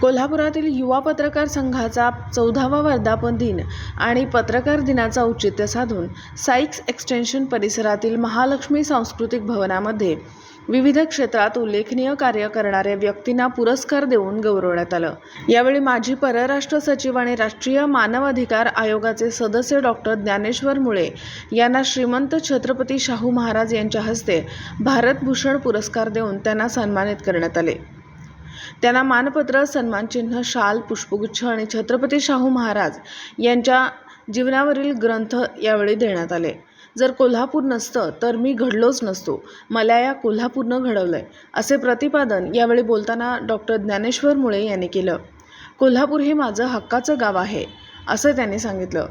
कोल्हापुरातील युवा पत्रकार संघाचा चौदावा वर्धापन दिन आणि पत्रकार दिनाचं औचित्य साधून साईक्स एक्सटेन्शन परिसरातील महालक्ष्मी सांस्कृतिक भवनामध्ये विविध क्षेत्रात उल्लेखनीय कार्य करणाऱ्या व्यक्तींना पुरस्कार देऊन गौरवण्यात आलं. यावेळी माजी परराष्ट्र सचिव आणि राष्ट्रीय मानवाधिकार आयोगाचे सदस्य डॉक्टर ज्ञानेश्वर मुळे यांना श्रीमंत छत्रपती शाहू महाराज यांच्या हस्ते भारतभूषण पुरस्कार देऊन त्यांना सन्मानित करण्यात आले. त्यांना मानपत्र सन्मानचिन्ह शाल पुष्पगुच्छ आणि छत्रपती शाहू महाराज यांच्या जीवनावरील ग्रंथ यावेळी देण्यात आले. जर कोल्हापूर नसतं तर मी घडलोच नसतो. मला या कोल्हापूरनं घडवलं आहे असे प्रतिपादन यावेळी बोलताना डॉक्टर ज्ञानेश्वर मुळे यांनी केलं. कोल्हापूर हे माझं हक्काचं गाव आहे असं त्यांनी सांगितलं.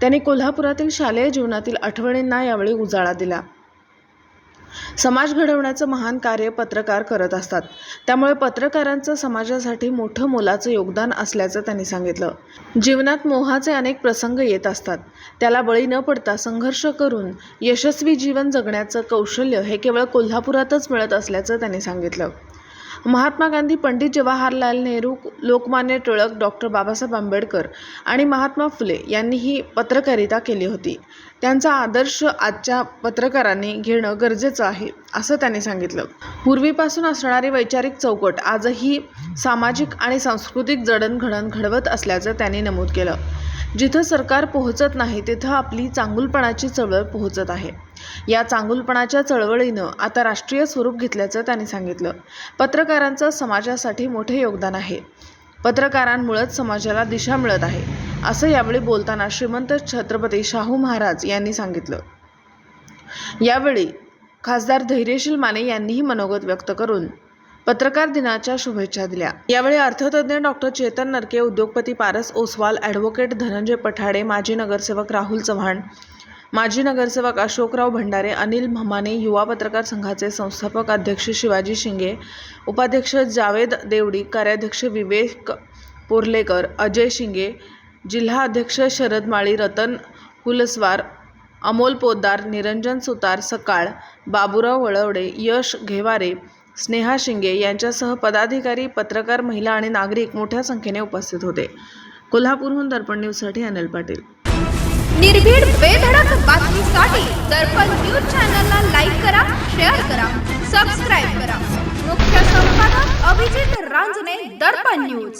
त्यांनी कोल्हापुरातील शालेय जीवनातील आठवणींना यावेळी उजाळा दिला. समाज घडवण्याचं महान कार्य पत्रकार करत असतात. त्यामुळे पत्रकारांचं समाजासाठी मोठं मोलाचं योगदान असल्याचं त्यांनी सांगितलं. जीवनात मोहाचे अनेक प्रसंग येत असतात. त्याला बळी न पडता संघर्ष करून यशस्वी जीवन जगण्याचं कौशल्य हे केवळ कोल्हापुरातच मिळत असल्याचं त्यांनी सांगितलं. महात्मा गांधी पंडित जवाहरलाल नेहरू लोकमान्य टिळक डॉक्टर बाबासाहेब आंबेडकर आणि महात्मा फुले यांनीही पत्रकारिता केली होती. त्यांचा आदर्श आजच्या पत्रकारांनी घेणं गरजेचं आहे असं त्यांनी सांगितलं. पूर्वीपासून असणारी वैचारिक चौकट आजही सामाजिक आणि सांस्कृतिक जडणघडण घडवत असल्याचं त्यांनी नमूद केलं. जिथं सरकार पोहोचत नाही तिथं आपली चांगुलपणाची चळवळ पोहोचत आहे. या चांगुलपणाच्या चळवळीनं आता राष्ट्रीय स्वरूप घेतल्याचं त्यांनी सांगितलं. पत्रकारांचं समाजासाठी मोठे योगदान आहे. पत्रकारांमुळेच समाजाला दिशा मिळत आहे असं यावेळी बोलताना श्रीमंत छत्रपती शाहू महाराज यांनी सांगितलं. यावेळी खासदार धैर्यशील माने यांनीही मनोगत व्यक्त करून पत्रकार दिनाच्या शुभेच्छा दिल्या. यावेळी अर्थतज्ञ डॉक्टर चेतन नरके उद्योगपती पारस ओसवाल ॲडव्होकेट धनंजय पठाडे माजी नगरसेवक राहुल चव्हाण माजी नगरसेवक अशोकराव भंडारे अनिल म्हमाने युवा पत्रकार संघाचे संस्थापक अध्यक्ष शिवाजी शिंगे उपाध्यक्ष जावेद देवडी कार्याध्यक्ष विवेक पोर्लेकर अजय शिंगे जिल्हा अध्यक्ष शरद माळी रतन हुलसवार अमोल पोद्दार निरंजन सुतार सकाळ बाबुराव वळवडे यश घेवारे स्नेहा शिंगे यांच्यासह पदाधिकारी पत्रकार महिला आणि नागरिक मोठ्या संख्येने उपस्थित होते. कोल्हापूरहून दर्पण न्यूजसाठी अनिल पाटील. निर्भीड बेधडक बातमीसाठी दर्पण न्यूज चॅनलला लाईक करा शेअर करा सबस्क्राईब करा. मुख्य संपादक अभिजित रांजणे दर्पण न्यूज.